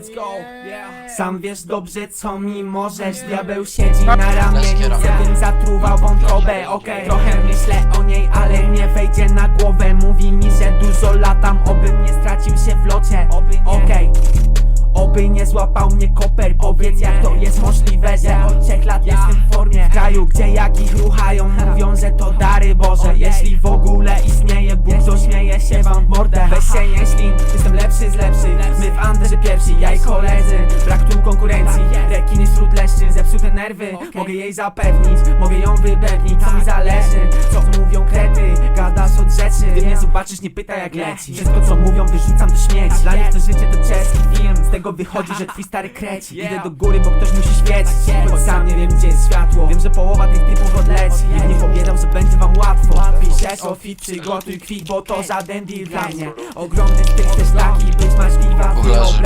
Let's go, yeah. Sam wiesz dobrze co mi możesz. Diabeł siedzi na ramieniu. Bym zatruwał wątrobę. Okej, trochę myślę o niej Ale nie wejdzie na głowę. Mówi mi, że dużo latam Obym nie stracił się w locie. Okej Oby nie złapał mnie koper. Powiedz jak to jest możliwe, że od trzech lat jestem w formie. W kraju, gdzie jak ich ruchają Mówią, że to dary Boże. Jeśli w ogóle Jestem lepszy z lepszych. My w Anderze pierwsi, ja i koledzy. Brak tu konkurencji, rekiny wśród leszczy Zepsute nerwy, mogę jej zapewnić Mogę ją wypewnić, co mi zależy. Co mówią krety, gadasz od rzeczy. Ty mnie zobaczysz, nie pytaj jak leci. Wszystko co mówią wyrzucam do śmieci. Dla nich to życie to czeski film. Z tego wychodzi, że twój stary kreci. Idę do góry, bo ktoś musi świecić. Choć sam nie wiem gdzie jest światło. Wiem, że połowa tych typów Piszesz o fit, przygotuj kwit, bo to żaden deal dla mnie. Ogromny styl też taki, być I nudzi